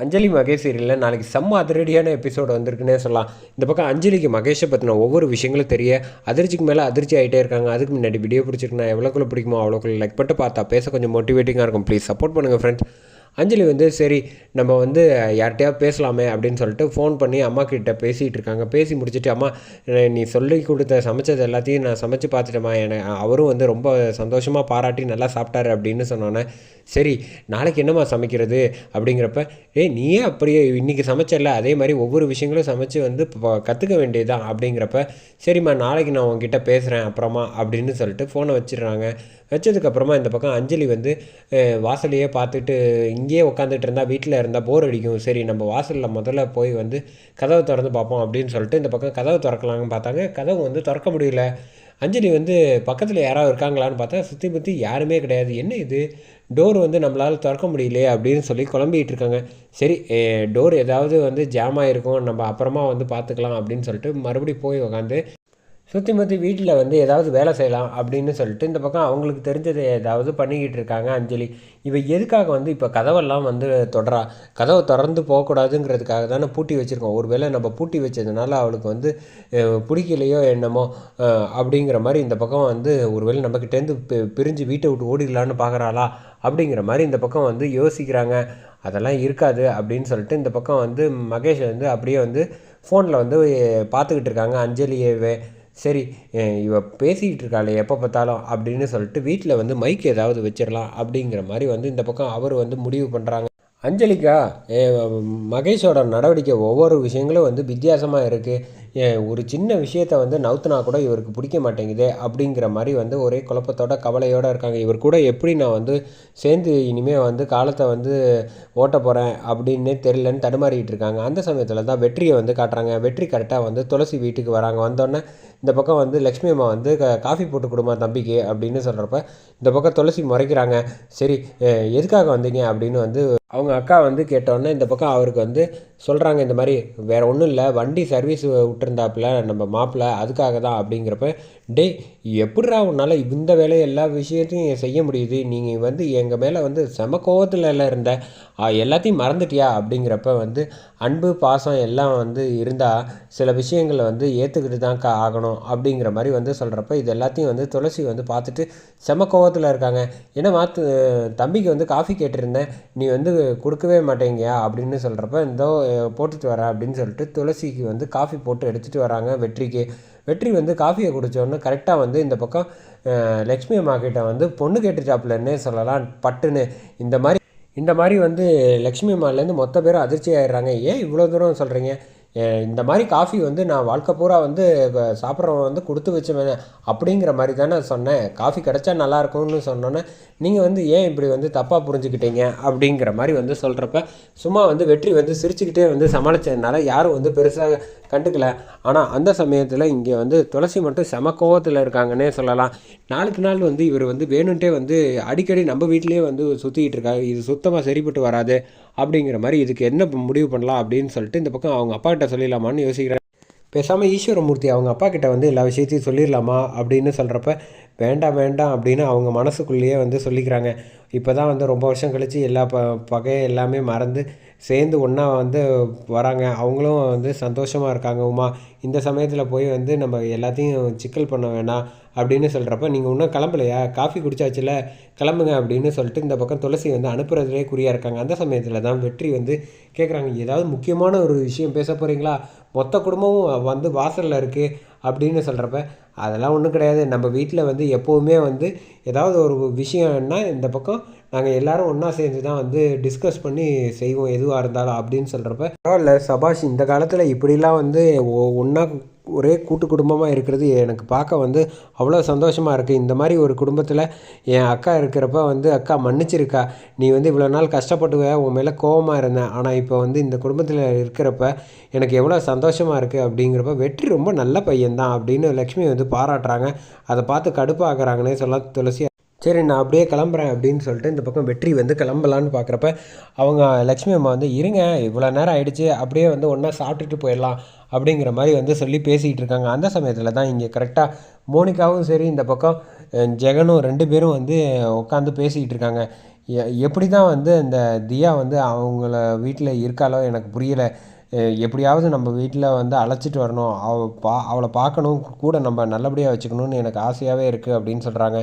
அஞ்சலி மகேஷ் சீரியலில் நாளைக்கு செம்ம அதிரடியான எபிசோடு வந்திருக்குன்னே சொல்லலாம். இந்த பக்கம் அஞ்சலிக்கு மகேஷை பற்றின ஒவ்வொரு விஷயங்களும் தெரிய அதிர்ச்சிக்கு மேலே அதிர்ச்சி ஆகிட்டே இருக்காங்க. அதுக்கு முன்னாடி வீடியோ பிடிச்சிருக்குன்னா எவ்வளோக்குள்ளே பிடிக்குமோ அவ்வளோக்குள்ள லைக் பட்டு பார்த்தா பேச கொஞ்சம் மோட்டிவேட்டிங்காக இருக்கும். ப்ளீஸ் சப்போர்ட் பண்ணுங்கள் ஃப்ரெண்ட்ஸ் அஞ்சலி வந்து சரி நம்ம வந்து யார்கிட்டயாவது பேசலாமே அப்படின்னு சொல்லிட்டு ஃபோன் பண்ணி அம்மா கிட்ட பேசிகிட்டு இருக்காங்க. பேசி முடிச்சுட்டு அம்மா நீ சொல்லி கொடுத்த சமைச்சது எல்லாத்தையும் நான் சமைச்சு பார்த்துட்டேம்மா. என அவரும் வந்து ரொம்ப சந்தோஷமாக பாராட்டி நல்லா சாப்பிட்டாரு அப்படின்னு சொன்னோன்னே சரி நாளைக்கு என்னம்மா சமைக்கிறது? அப்படிங்கிறப்ப ஏய் நீயே அப்படியே இன்றைக்கி சமைச்சல அதே மாதிரி ஒவ்வொரு விஷயங்களும் சமைச்சு வந்து இப்போ கற்றுக்க வேண்டியதுதான் அப்படிங்கிறப்ப சரிம்மா நாளைக்கு நான் உங்ககிட்ட பேசுகிறேன் அப்புறமா அப்படின்னு சொல்லிட்டு ஃபோனை வச்சிடுறாங்க. வச்சதுக்கப்புறமா இந்த பக்கம் அஞ்சலி வந்து வாசலையே பார்த்துட்டு இங்கேயே உட்காந்துட்டு இருந்தால் வீட்டில் இருந்தால் போர் அடிக்கும். சரி நம்ம வாசலில் முதல்ல போய் வந்து கதவை திறந்து பார்ப்போம் அப்படின்னு சொல்லிட்டு இந்த பக்கம் கதவை திறக்கலாம்னு பார்த்தாங்க. கதவு வந்து திறக்க முடியல. அஞ்சலி வந்து பக்கத்தில் யாராவது இருக்காங்களான்னு பார்த்தா சுற்றி பற்றி யாருமே கிடையாது. என்ன இது? டோர் வந்து நம்மளால் திறக்க முடியலையே அப்படின்னு சொல்லி குழம்பிகிட்டு இருக்காங்க. சரி டோர் ஏதாவது வந்து ஜாம் ஆகிருக்கும் நம்ம அப்புறமா வந்து பார்த்துக்கலாம் அப்படின்னு சொல்லிட்டு மறுபடியும் போய் உக்காந்து சுற்றி முற்றி வீட்டில் வந்து ஏதாவது வேலை செய்யலாம் அப்படின்னு சொல்லிட்டு இந்த பக்கம் அவங்களுக்கு தெரிஞ்சதை ஏதாவது பண்ணிக்கிட்டு இருக்காங்க அஞ்சலி. இவ எதுக்காக வந்து இப்போ கதவெல்லாம் வந்து தொடரா கதவை திறந்து போகக்கூடாதுங்கிறதுக்காக தானே பூட்டி வச்சுருக்கோம். ஒரு வேளை நம்ம பூட்டி வச்சதுனால அவளுக்கு வந்து பிடிக்கலையோ என்னமோ அப்படிங்கிற மாதிரி இந்த பக்கம் வந்து ஒரு வேளை நம்மக்கிட்டேருந்து பி- பிரிஞ்சு வீட்டை விட்டு ஓடிடலான்னு பார்க்குறாளா அப்படிங்கிற மாதிரி இந்த பக்கம் வந்து யோசிக்கிறாங்க. அதெல்லாம் இருக்காது அப்படின்னு சொல்லிட்டு இந்த பக்கம் வந்து மகேஷ் வந்து அப்படியே வந்து ஃபோனில் வந்து பார்த்துக்கிட்டு இருக்காங்க. அஞ்சலியவே சரி இவ பேசிக்கிட்டு இருக்காளே எப்போ பார்த்தாலும் அப்படின்னு சொல்லிட்டு வீட்டில் வந்து மைக் ஏதாவது வச்சிடலாம் அப்படிங்கிற மாதிரி வந்து இந்த பக்கம் அவர் வந்து முடிவு பண்ணுறாங்க அஞ்சலிக்கா மகேஷோட நடவடிக்கை ஒவ்வொரு விஷயங்களும் வந்து வித்தியாசமாக இருக்குது ஒரு சின்ன விஷயத்தை வந்து நவுத்துனா கூட இவருக்கு பிடிக்க மாட்டேங்குதே அப்படிங்கிற மாதிரி வந்து ஒரே குழப்பத்தோட கவலையோடு இருக்காங்க. இவர் கூட எப்படி நான் வந்து சேர்ந்து இனிமேல் வந்து காலத்தை வந்து ஓட்ட போகிறேன் அப்படின்னே தெரியலன்னு தடுமாறிட்டு இருக்காங்க அந்த சமயத்தில் தான் வெற்றியை வந்து காட்டுறாங்க. வெற்றி கரெக்டாக வந்து துளசி வீட்டுக்கு வராங்க. வந்தோடனே இந்த பக்கம் வந்து லக்ஷ்மி அம்மா வந்து காஃபி போட்டு கொடுமா தம்பிக்கு அப்படின்னு சொல்கிறப்ப இந்த பக்கம் துளசி முறைக்கிறாங்க. சரி எதுக்காக வந்தீங்க அப்படின்னு வந்து அவங்க அக்கா வந்து கேட்டோன்னே இந்த பக்கம் அவருக்கு வந்து சொல்கிறாங்க இந்த மாதிரி வேறு ஒன்றும் இல்லை வண்டி சர்வீஸ் விட்டுருந்தாப்புல நம்ம மாப்பிள்ள அதுக்காக தான் அப்படிங்கிறப்ப டேய் எப்படிடா உன்னால் இந்த வேலையை எல்லா விஷயத்தையும் செய்ய முடியுது? நீங்கள் வந்து எங்கள் மேலே வந்து செம கோவத்தில் எல்லாம் இருந்த. எல்லாத்தையும் மறந்துட்டியா? அப்படிங்கிறப்ப வந்து அன்பு பாசம் எல்லாம் வந்து இருந்தால் சில விஷயங்களை வந்து ஏற்றுக்கிட்டு தான் கா ஆகணும் அப்படிங்கிற மாதிரி வந்து சொல்கிறப்ப இது எல்லாத்தையும் வந்து துளசி வந்து பார்த்துட்டு செம கோவத்தில் இருக்காங்க. ஏன்னா மாத்து தம்பிக்கு வந்து காஃபி கேட்டிருந்தேன். நீ வந்து கொடுக்கவே மாட்டேங்க அப்படின்னு சொல்கிறப்ப இந்த போட்டுட்டு வரேன் அப்படின்னு சொல்லிட்டு துளசிக்கு வந்து காஃபி போட்டு எடுத்துகிட்டு வராங்க வெற்றிக்கு. வெற்றி வந்து காஃபியை குடித்தோடனே கரெக்டாக வந்து இந்த பக்கம் லக்ஷ்மி அம்மா கிட்ட வந்து பொண்ணு கேட்டுட்டாப்புலன்னே சொல்லலாம் பட்டுன்னு இந்த மாதிரி இந்த மாதிரி வந்து லக்ஷ்மி அம்மாலேருந்து மொத்த பேரும் அதிர்ச்சி ஆயிடுறாங்க. ஏன் இவ்வளோ தூரம் சொல்கிறீங்க இந்த மாதிரி காஃபி வந்து நான் வாழ்க்கை பூரா வந்து சாப்பிட்றவன் வந்து கொடுத்து வச்சுவேன் அப்படிங்கிற மாதிரி தானே சொன்னேன். காஃபி கிடைச்சா நல்லாயிருக்கும்னு சொன்னோன்னே நீங்கள் வந்து ஏன் இப்படி வந்து தப்பாக புரிஞ்சுக்கிட்டீங்க அப்படிங்கிற மாதிரி வந்து சொல்கிறப்ப சும்மா வந்து வெற்றி வந்து சிரிச்சுக்கிட்டே வந்து சமாளித்ததுனால யாரும் வந்து பெருசாக கண்டுக்கல. ஆனால் அந்த சமயத்தில் இங்கே வந்து துளசி மட்டும் செம கோவத்தில் இருக்காங்கன்னே சொல்லலாம். நாளுக்கு நாள் வந்து இவர் வந்து வேணுன்ட்டே வந்து அடிக்கடி நம்ம வீட்டிலேயே வந்து சுற்றிக்கிட்டு இருக்காரு. இது சுத்தமாக சரிப்பட்டு வராது அப்படிங்கிற மாதிரி இதுக்கு என்ன முடிவு பண்ணலாம் அப்படின்னு சொல்லிட்டு இந்த பக்கம் அவங்க அப்பா அப்பாக்கிட்ட சொல்லிடலாமான்னு யோசிக்கிறேன். பேசாமல் ஈஸ்வரமூர்த்தி அவங்க அப்பாக்கிட்ட வந்து எல்லா விஷயத்தையும் சொல்லிடலாமா அப்படின்னு சொல்கிறப்ப வேண்டாம் வேண்டாம் அப்படின்னு அவங்க மனசுக்குள்ளேயே வந்து சொல்லிக்கிறாங்க. இப்போ தான் வந்து ரொம்ப வருஷம் கழித்து எல்லா ப பகையை எல்லாமே மறந்து சேர்ந்து ஒன்றா வந்து வராங்க. அவங்களும் வந்து சந்தோஷமாக இருக்காங்க. உமா இந்த சமயத்தில் போய் வந்து நம்ம எல்லாத்தையும் சிக்கல் பண்ண வேணாம் அப்படின்னு சொல்கிறப்ப நீங்கள் இன்னும் கிளம்பலையா? காஃபி குடிச்சாச்சுல? கிளம்புங்க அப்படின்னு சொல்லிட்டு இந்த பக்கம் துளசி வந்து அனுப்புறதுலேயே குறியாக இருக்காங்க. அந்த சமயத்தில் தான் வெற்றி வந்து கேட்குறாங்க ஏதாவது முக்கியமான ஒரு விஷயம் பேச போகிறீங்களா மொத்த குடும்பமும் வந்து வாசலில் இருக்குது அப்படின்னு சொல்கிறப்ப அதெல்லாம் ஒன்றும் கிடையாது. நம்ம வீட்டில் வந்து எப்போவுமே வந்து ஏதாவது ஒரு விஷயம்னா இந்த பக்கம் நாங்கள் எல்லாரும் ஒன்றா சேர்ந்து தான் வந்து டிஸ்கஸ் பண்ணி செய்வோம் எதுவாக இருந்தாலும் அப்படின்னு சொல்கிறப்ப பரவாயில்ல சபாஷ் இந்த காலத்தில் இப்படிலாம் வந்து ஒன்றா ஒரே கூட்டு குடும்பமாக இருக்கிறது எனக்கு பார்க்க வந்து அவ்வளோ சந்தோஷமாக இருக்குது இந்த மாதிரி ஒரு குடும்பத்தில் என் அக்கா இருக்கிறப்ப வந்து அக்கா மன்னிச்சிருக்கா. நீ வந்து இவ்வளோ நாள் கஷ்டப்பட்டுவ உன் மேலே கோவமாக இருந்தேன் ஆனால் இப்போ வந்து இந்த குடும்பத்தில் இருக்கிறப்ப எனக்கு எவ்வளோ சந்தோஷமாக இருக்குது அப்படிங்கிறப்ப வெற்றி ரொம்ப நல்ல பையன்தான் அப்படின்னு லக்ஷ்மி வந்து பாராட்டுறாங்க. அதை பார்த்து கடுப்பாக்குறாங்கன்னே சொல்லலாம். துளசி சரி நான் அப்படியே கிளம்புறேன் அப்படின்னு சொல்லிட்டு இந்த பக்கம் வெற்றி வந்து கிளம்பலான்னு பார்க்குறப்ப அவங்க லக்ஷ்மி அம்மா வந்து இருங்க இவ்வளோ நேரம் ஆயிடுச்சு அப்படியே வந்து ஒன்றா சாப்பிட்டுட்டு போயிடலாம் அப்படிங்கிற மாதிரி வந்து சொல்லி பேசிகிட்டு இருக்காங்க. அந்த சமயத்தில் தான் இங்கே கரெக்டாக மோனிகாவும் சரி இந்த பக்கம் ஜெகனும் ரெண்டு பேரும் வந்து உட்காந்து பேசிக்கிட்டு இருக்காங்க. எ எப்படி தான் வந்து இந்த தியா வந்து அவங்கள வீட்டில் இருக்காளோ எனக்கு புரியலை. எப்படியாவது நம்ம வீட்டில் வந்து அழைச்சிட்டு வரணும். அவ பா அவளை பார்க்கணும் கூட நம்ம நல்லபடியாக வச்சுக்கணும்னு எனக்கு ஆசையாகவே இருக்குது அப்படின்னு சொல்கிறாங்க